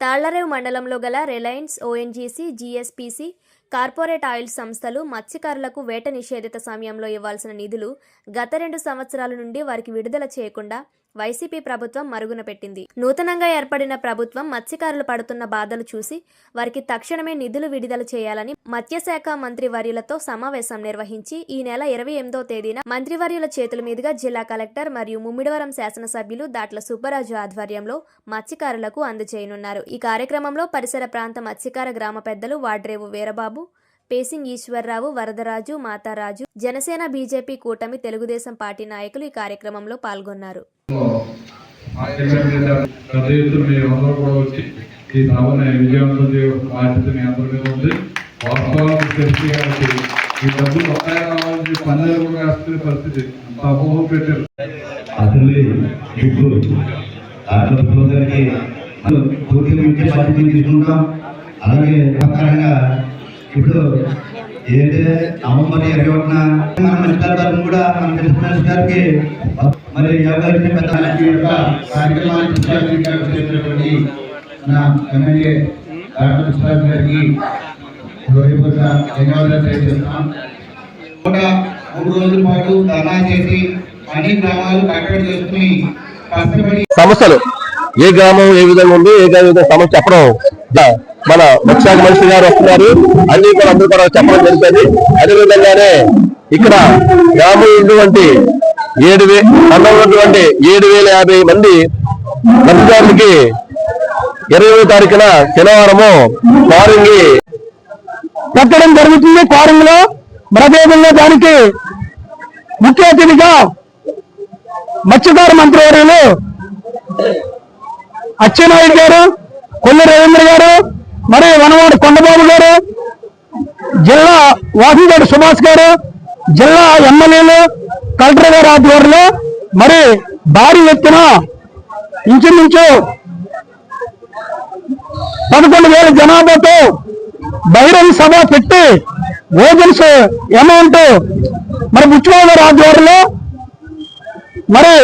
తాళ్ళరేవు మండలంలో గల Reliance ONGC GSPC corporate oil సంస్థలు మత్స్యకారులకు వేట నిషేధిత సమయంలో ఇవ్వాల్సిన నిధులు గత రెండు సంవత్సరాల నుండి వారికి విడుదల చేయకుండా వైసీపీ ప్రభుత్వం మరుగున పెట్టింది. నూతనంగా ఏర్పడిన ప్రభుత్వం మత్స్యకారులు పడుతున్న బాధలు చూసి వారికి తక్షణమే నిధులు విడుదల చేయాలని మత్స్యశాఖ మంత్రివర్యులతో సమావేశం నిర్వహించి ఈ నెల ఇరవై ఎనిమిదో తేదీన మంత్రివర్యుల చేతుల మీదుగా జిల్లా కలెక్టర్ మరియు ముమ్మిడివరం శాసనసభ్యులు దాట్ల సుబ్బరాజు ఆధ్వర్యంలో మత్స్యకారులకు అందజేయనున్నారు. ఈ కార్యక్రమంలో పరిసర ప్రాంత మత్స్యకార గ్రామ పెద్దలు వాడ్రేవు వీరబాబు పేసింగ్ ఈశ్వర్రావు వరదరాజు మాతారాజు జనసేన బీజేపీ కూటమి తెలుగుదేశం పార్టీ నాయకులు ఈ కార్యక్రమంలో పాల్గొన్నారు అలాగే ఇప్పుడు ఏదైతే నవంబర్ ఇరవై ఒకటిన మన మినిస్టర్ గారు కూడా మన ప్రిన్సిపల్ గారికి మరి ఎవరికి పెద్ద యొక్క కార్యక్రమాన్ని నా ఎమ్మెల్యే డాక్టర్ విశ్వాస్ గారికి హృదయపూర్వక ధన్యవాదాలు తెలియజేస్తున్నాం. ఒక మూడు రోజుల పాటు ధర్నా చేసి అన్ని గ్రామాలు కట్టడి చేసుకుని కష్టపడి సమస్యలు ఏ గ్రామం ఏ విధంగా ఉంది ఏ విధంగా సమస్య చెప్పడం మన ముఖ్యాక మనిషి గారు వస్తున్నారు. అన్ని కూడా అందరూ కూడా చెప్పడం జరుగుతుంది అదేవిధంగానే ఇక్కడ యాభై ఉన్నటువంటి ఏడు వే మండలం ఉన్నటువంటి ఏడు వేల యాభై మంది లబ్ధిదారులకి ఇరవై తారీఖున శనివారము కారింగి పెట్టడం జరుగుతుంది. కారింగ్లో మరదేవిలో దానికి ముఖ్య అతిథిగా మత్స్యకార మంత్రివర్యులు అచ్చెన్నాయుడు గారు కొల్లు రవీంద్ర గారు మరి వనవాడు కొండబాబు గారు జిల్లా వాసిగాడు సుభాష్ గారు జిల్లా ఎమ్మెల్యేలు కలెక్టర్ గారు ఆధ్వర్యంలో మరి భారీ ఎత్తున ఇంచుమించు పదకొండు వేల జనాభాతో బహిరంగ సభ పెట్టి ఓజన్స్ అమౌంట్ మరి ముఖ్యమంత్రి ఆధ్వర్యంలో మరి